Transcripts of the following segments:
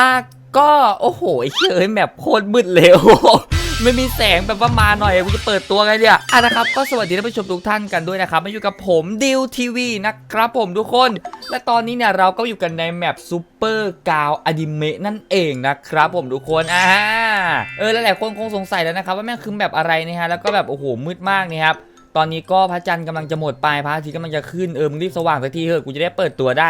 อะก็โอ้โหไอ้เชื่อแบบโคตรมืดเลยโอ้โหไม่มีแสงแบบว่ามาหน่อยกูจะเปิดตัวไงเนี่ยอะนะครับก็สวัสดีท่านผู้ชมทุกท่านกันด้วยนะครับมาอยู่กับผมดิวทีวีนะครับผมทุกคน และตอนนี้เนี่ยเราก็อยู่กันในแมปซูเปอร์กาวอนิเมะนั่นเองนะครับผมทุกคนอ่าเออแล้วหลายคนคงสงสัยแล้วนะครับว่าแม่งคือแบบอะไรนี่ยฮะแล้วก็แบบโอ้โหมืดมากนี่ครับ ตอนนี้ก็พระจันทร์กำลังจะหมดไปพระอาทิตย์กำลังจะขึ้นเออมึงรีบสว่างสักทีเถอะกูจะได้เปิดตัวได้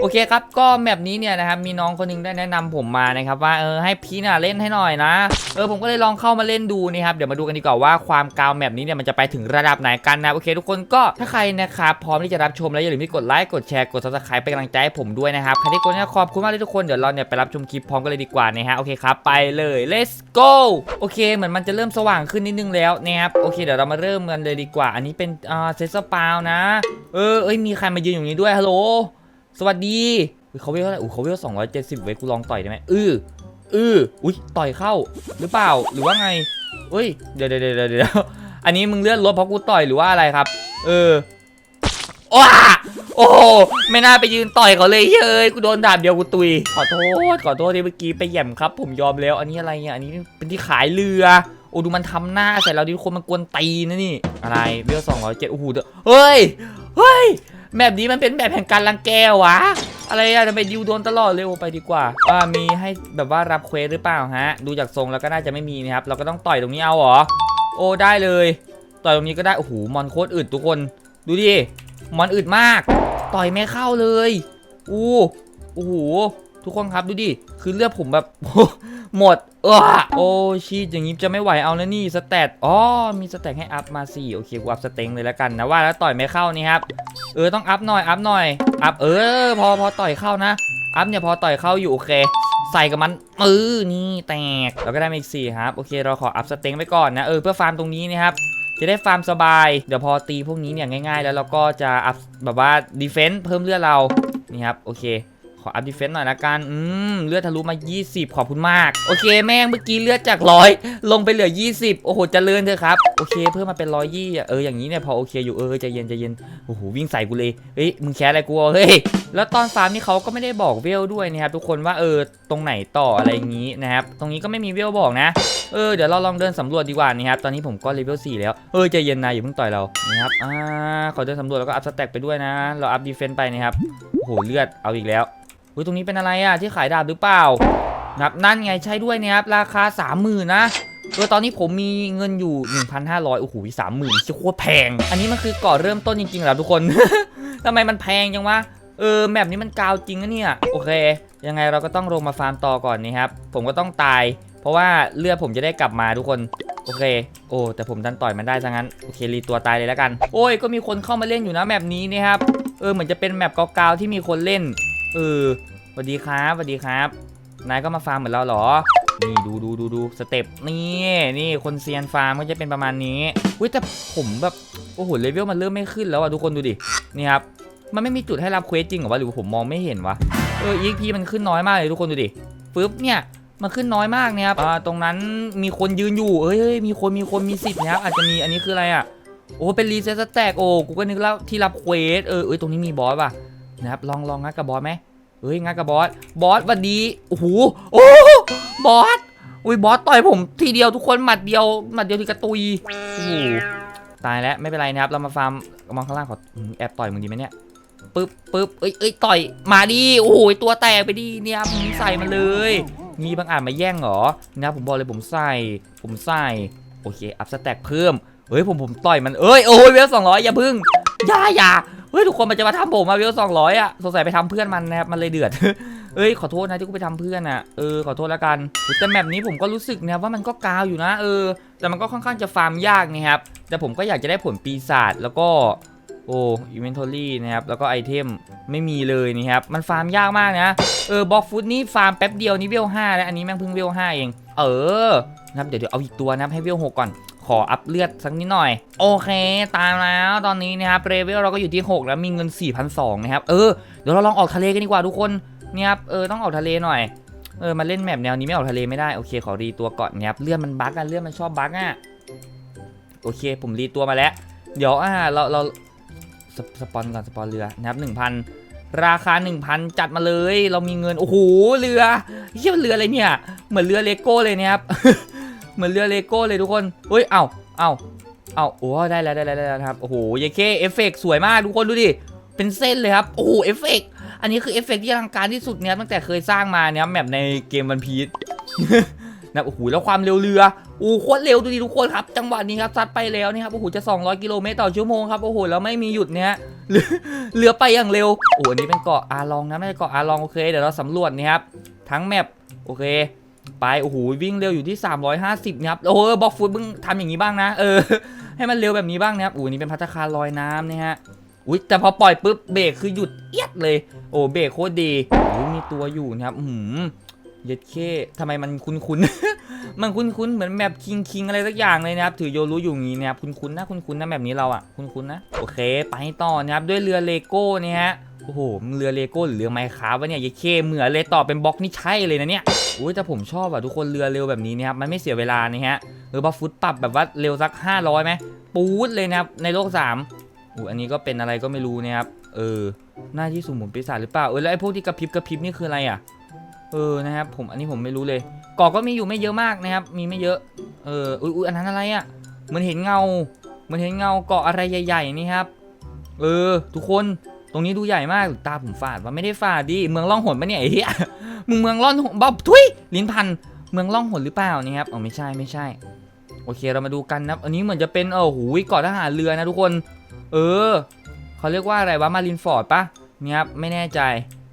โอเคครับก็แมปนี้เนี่ยนะครับมีน้องคนหนึงได้แนะนำผมมานะครับว่าเออให้พี่น่ะเล่นให้หน่อยนะเออผมก็เลยลองเข้ามาเล่นดูนี่ครับเดี๋ยวมาดูกันดีกว่าว่าความกาวแมปนี้เนี่ยมันจะไปถึงระดับไหนกันนะโอเคทุกคนก็ถ้าใครนะครับพร้อมที่จะรับชมแล้วอย่าลืมที่กดไลค์กดแชร์กด subscribe เป็นกำลังใจให้ผมด้วยนะครับใครที่กดเนี่ยขอบคุณมากเลยทุกคนเดี๋ยวเราเนี่ยไปรับชมคลิปพร้อมกันเลยดีกว่านะฮะโอเคครับไปเลย let's go โอเคเหมือนมันจะเริ่มสว่างขึ้นนิดนึงแล้วนะครับโอเคเดี๋ยวเรามาเริ่มกันเลยดีกว่า อันนี้เป็นอ่าเซสปาวนะ เออ เอ้ย มีใครมายืนอยู่นี้ด้วย ฮัลโหล สวัสดีเขาเวลเท่าไหร่อุ้เขาเวลสองร้อยเจ็ดสิบเว้ยกูลองต่อยได้ไหมอืออืออุ้ย ต่อยเข้า หรือเปล่า หรือว่าไงเอ้ย เดี๋ยวเดี๋ยวเดี๋ยวเดี๋ยวอันนี้มึงเลื่อนรถเพราะกูต่อยหรือว่าอะไรครับ เออว้าโอ้ไม่น่าไปยืนต่อยเขาเลยเฮ้ยกูโดนดาบเดียวกูตุย ขอโทษ ขอโทษที่เมื่อกี้ไปแหย่มครับ ผมยอมแล้ว อันนี้อะไรเนี่ย อันนี้เป็นที่ขายเรือ อ้ดูมันทำหน้าใส่เราดิคนมันกวนตีนนะนี่ อะไรเวลสองร้อยเจ็ดโอ้โหเด้อเฮ้ย เฮ้ยแบบนี้มันเป็นแบบแห่งการรังแกวะ อะไรอะทำไมดิวโดนตลอดเลยโอไปดีกว่าว่ามีให้แบบว่ารับเควสหรือเปล่าฮะ ดูจากทรงแล้วก็น่าจะไม่มีนะครับ เราก็ต้องต่อยตรงนี้เอาเหรอ โอ้ได้เลย ต่อยตรงนี้ก็ได้ โอ้โห มอนโคตรอึดทุกคน ดูดิ มอนอึดมาก ต่อยไม่เข้าเลย อู้ โอ้โห ทุกคนครับดูดิ คือเลือดผมแบบหมด เออโอ้ชีตอย่างนี้จะไม่ไหวเอาแล้วนี่สแตทอ๋อมีสแตทให้อัพมาสี่โอเคกูอัพสเต็งเลยแล้วกันนะว่าแล้วต่อยไม่เข้านี่ครับเออต้องอัพหน่อยอัพหน่อยอัพเออ พอพอต่อยเข้านะ อัพเนี่ยพอต่อยเข้าอยู่โอเค ใส่กับมันเออนี่แตกแล้วก็ได้มาอีกสี่ครับโอเคเราขออัพสเต็งไปก่อนนะเออเพื่อฟาร์มตรงนี้นะครับจะได้ฟาร์มสบายเดี๋ยวพอตีพวกนี้เนี่ยง่าย ๆ แล้วเราก็จะอัพแบบว่าดีเฟนต์เพิ่มเลือดเรานี่ครับโอเค ออัพดีเฟนต์หน่อยละกันอืมเลือดทะลุมา 20 ขอบคุณมาก โอเคแม่งเมื่อกี้เลือดจากร้อยลงไปเหลือ 20 โอ้โหเจริญเถอะครับ โอเคเพิ่มมาเป็นร้อยยี่เอออย่างนี้เนี่ยพอโอเคอยู่เออใจเย็นใจเย็นโอ้โหวิ่งใส่กูเลยเฮ้ยมึงแค่อะไรกูเฮ้ยแล้วตอนฟาร์มนี่เขาก็ไม่ได้บอกเวลด้วยนะครับทุกคนว่าเออตรงไหนต่ออะไรอย่างนี้นะครับตรงนี้ก็ไม่มีเวลบอกนะเออเดี๋ยวเราลองเดินสำรวจดีกว่านี่ครับตอนนี้ผมก็เลเวล4แล้วเออใจเย็นนะอย่าเพิ่งต่อยเรานี่ครับอ่าขอเดินสำรวจแล้วก็อัพสแต็กไปด้วยนะ เราอัพดีเฟนต์ไปนะครับโอ้โหเลือดเอาอีกแล้ว อุ้ยตรงนี้เป็นอะไรอะที่ขายดาบหรือเปล่านะครับนั่นไงใช่ด้วยนะครับราคา30,000นะเออตอนนี้ผมมีเงินอยู่ 1,500โอ้โหสามหมื่นชื่อโคตรแพง อันนี้มันคือก่อเริ่มต้นจริงๆเหรอทุกคนทำไมมันแพงจังวะเออแมปนี้มันกาวจริงนะเนี่ยโอเค ยังไงเราก็ต้องลงมาฟาร์มต่อก่อนนี่ครับผมก็ต้องตาย เพราะว่าเลือดผมจะได้กลับมาทุกคนโอเค โอ้แต่ผมดันต่อยมันได้ซะงั้นโอเครีตัวตายเลยแล้วกัน โอ้ยก็มีคนเข้ามาเล่นอยู่นะแมปนี้นะครับเออเหมือนจะเป็นแมปก่าๆที่มีคนเล่น เออสวัสดีครับสวัสดีครับ นายก็มาฟาร์มเหมือนเราเหรอ นี่ดูดูดูดูสเต็ปนี่นี่คนเซียนฟาร์มก็จะเป็นประมาณนี้อุ้ยแต่ผมแบบโอ้โหเลเวลมันเริ่มไม่ขึ้นแล้วอะทุกคนดูดิ นี่ครับ มันไม่มีจุดให้รับเควสจริงเหรอวะหรือผมมองไม่เห็นวะ เออ EXP มันขึ้นน้อยมากเลยทุกคนดูดิฟึบเนี่ยมันขึ้นน้อยมากเนี่ยครับอ่ตรงนั้นมีคนยืนอยู่เอ้ยเฮ้ยมีคนมีคนมีสิทธิ์นะครับอาจจะมีอันนี้คืออะไรอะโอ้เป็นรีเซ็ตแตกโอ้กูก็นึกแล้วที่รับเควสเออเอ้ยตรงนี้มีบอสป่ะนะครับลองลองงัดกับบอสไหม เฮ้ยงัดกับบอส บอสวันดีโอ้โหโอ้บอส อุ้ยบอสต่อยผมทีเดียวทุกคนหมัดเดียวหมัดเดียวที่กระตุยโอ้โหตายแล้วไม่เป็นไรนะครับ เรามาฟาร์มมองข้างล่างขอแอบต่อยมึงดีไหมเนี่ยปึ๊บปึ๊บเอ้ยเอ้ยต่อยมาดิโอ้โหตัวแตกไปดิเนี่ยผมใส่มันเลยมีบางอาจมาแย่งเหรอนะครับผมบอกเลยผมใส่ ผมใส่โอเคอัพสแต็กเพิ่มเฮ้ยผมผมต่อยมันเอ้ยโอ้ยเวลสองร้อยอย่าพึ่งอย่าอย่า ฮ้ยทุกคนมันจะมาทำผมมาเวลสองร้อยอะสงสัยไปทำเพื่อนมันนะครับมันเลยเดือดเอ้ยขอโทษนะที่กูไปทำเพื่อนอะเออขอโทษแล้วกันแต่แมปนี้ผมก็รู้สึกนะว่ามันก็กาวอยู่นะ เออ แต่มันก็ค่อนข้างจะฟาร์มยากนะครับแต่ผมก็อยากจะได้ผลปีศาจแล้วก็โอ้อินเวนทอรี่นะครับ แล้วก็ไอเทมไม่มีเลยนะครับ มันฟาร์มยากมากนะ เออบล็อกฟุตนี่ฟาร์มแป๊บเดียวนี่เวลห้าแล้ว อันนี้แม่งเพิ่งเวลห้าเอง เออนะครับเดี๋ยวเดี๋ยวเอาอีกตัวนะครับให้เวลหกก่อน ขออัพเลือดสักนิดหน่อย โอเค ตามแล้วตอนนี้นะครับเรเวลเราก็อยู่ที่ 6 แล้วมีเงิน 4,200นะครับ เออ เดี๋ยวเราลองออกทะเลกันดีกว่าทุกคนเนี่ยครับเออต้องออกทะเลหน่อยเออมาเล่นแมปแนวนี้ไม่ออกทะเลไม่ได้โอเคขอรีตัวก่อนนี่ยครับเลือนมันบั๊กอะเลือนมันชอบบั๊กอะโอเค ผมรีตัวมาแล้ว เดี๋ยวอ่าเราเราสสปอนก่อนสปอนเรือนะครับหนึ่งพันราคา 1,000 จัดมาเลย เรามีเงิน โอ้โห เรือเฮียมเรืออะไรเนี่ย เหมือนเรือเลโก้เลยนี่ยครับ เหมือนเรือเลโก้เลยทุกคนเฮ้ย เอ้าเอ้าเอ้าโอ้ได้แล้วได้แล้วได้แล้วครับ โอ้โหยเคเอฟเฟกต์สวยมากทุกคนดูดิ เป็นเส้นเลยครับ โอ้โหเอฟเฟกต์อันนี้คือเอฟเฟกต์ที่อลังการที่สุดเนี่ยตั้งแต่เคยสร้างมาเนี่ยแมปในเกมวันพีชนะโอ้โหแล้วความเร็วเรือโอ้โคตรเร็วดูดิทุกคนครับ จังหวะนี้ครับซัดไปแล้วนี่ครับโอ้โหจะ 200 กิโลเมตรต่อชั่วโมงครับโอ้โหแล้วไม่มีหยุดเนี่ยเรือไปอย่างเร็วโอ้โหอันนี้เป็นเกาะอาลองนะไม่ใช่เกาะอาลองโอเคเดี๋ยวเราสำรวจนี่ครับทั้งแมปโอเค ไปโอ้โหวิ่งเร็วอยู่ที่ 350นะครับโอ้บล็อกฟุตมึงทำอย่างนี้บ้างนะ เออ ให้มันเร็วแบบนี้บ้างนะครับโอ้นี่เป็นพัตตาคารลอยน้ำนะฮะอุ้ยแต่พอปล่อยปุ๊บเบรกคือหยุดเอียดเลย โอ้เบรกโคตรดีอุ้ยมีตัวอยู่นะครับอืมเย็ดเคทำไมมันคุ้นๆ มันคุ้นๆ เหมือนแมปคิงคิงอะไรสักอย่างเลยนะครับ ถือโยรู้อยู่งี้นะครับคุ้นๆนะคุ้นๆนะแบบนี้เราอะคุ้นๆนะ โอเค ไปต่อนะครับ ด้วยเรือเลโก้นี่ฮะ โอ้โหมเรือเลโก้หรือเรือไมค์คราฟวะเนี่ยย็ดเคเหมือนเลยต่อเป็นบล็อกนี่ใช่เลยนะเนี่ยอุ้ยแต่ผมชอบอะทุกคนเรือเร็วแบบนี้นะครับมันไม่เสียเวลานี่ฮะเออบัฟฟุตปรับแบบว่าเร็วสัก 500ไหมปูดเลยนะครับในโลกสามอูอันนี้ก็เป็นอะไรก็ไม่รู้นะครับเออหน้าที่สุ่มหมุนปีศาจหรือเปล่าเออแล้วไอ้พวกที่กระพริบกระพริบนี่คืออะไรอะเออนะครับผมอันนี้ผมไม่รู้เลยเกาะก็มีอยู่ไม่เยอะมากนะครับ มีไม่เยอะ เอออุ้ยอันนั้นอะไรอะเหมือนเห็นเงาเหมือนเห็นเงาเกาะอะไรใหญ่ ๆ นี่ครับ เออ ทุกคน ตรงนี้ดูใหญ่มากตาผมฝาดว่าไม่ได้ฝาดดิเมืองล่องหนปะเนี่ยไอ้เหี้ยมึงเมืองล่องหนบ๊อบทุยลิ้นพันเมืองล่องหนหรือเปล่านี่ครับอ๋อไม่ใช่ไม่ใช่ โอเคเรามาดูกันนะครับอันนี้เหมือนจะเป็นเออหูยเกาะทหารเรือนะทุกคน เออเขาเรียกว่าอะไรวะมารินฟอร์ดปะเนี่ยครับไม่แน่ใจ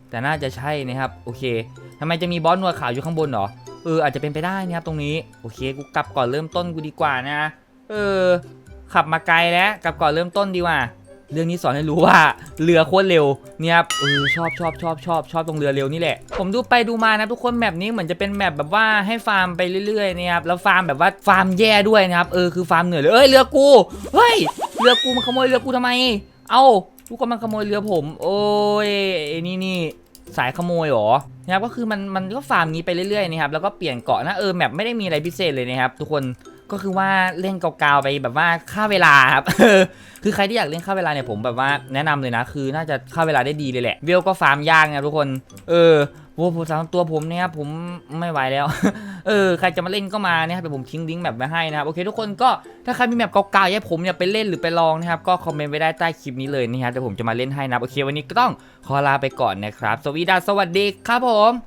แต่น่าจะใช่นะครับโอเคทำไมจะมีบอสหนวดขาวอยู่ข้างบนหรอเอออาจจะเป็นไปได้นะครับตรงนี้โอเคกูกลับก่อนเริ่มต้นกูดีกว่านะ เออ ขับมาไกลแล้วกลับก่อนเริ่มต้นดีกว่า เรื่องนี้สอนให้รู้ว่าเรือโคตรเร็วเนี่ยครับเออชอบชอบชอบชอบชอบตรงเรือเร็วนี่แหละ ผมดูไปดูมานะทุกคนแมปนี้เหมือนจะเป็นแมปแบบว่าให้ฟาร์มไปเรื่อยๆนะครับแล้วฟาร์มแบบว่าฟาร์มแย่ด้วยนะครับเออคือฟาร์มเหนื่อยเลยเอ้ยเรือกูเฮ้ยเรือกูมันขโมยเรือกูทำไม เอ้าทุกคนมันขโมยเรือผม โอ้ยนี่นี่สายขโมยหรอนะครับก็คือมันมันก็ฟาร์มงี้ไปเรื่อยๆนะครับแล้วก็เปลี่ยนเกาะนะเออแมปไม่ได้มีอะไรพิเศษเลยนะครับทุกคน ก็คือว่าเล่นเกาๆไปแบบว่าฆ่าเวลาครับคือใครที่อยากเล่นฆ่าเวลาเนี่ยผมแบบว่าแนะนำเลยนะ คือน่าจะฆ่าเวลาได้ดีเลยแหละเวลก็ฟาร์มยากนะทุกคน เออโอ้ผมสำหรับตัวผมเนี่ยครับผมไม่ไหวแล้ว เออใครจะมาเล่นก็มาเนะครับเดี๋ยวผมทิ้งลิงก์แบบไว้ให้นะครับโอเคทุกคนก็ถ้าใครมีแมปเก่าๆอยากให้ผมเนี่ยไปเล่นหรือไปลองนะครับก็คอมเมนต์ไว้ได้ใต้คลิปนี้เลยนะครับเดี๋ยวผมจะมาเล่นให้นับโอเควันนี้ก็ต้องขอลาไปก่อนนะครับสวีดัสสวัสดีครับผม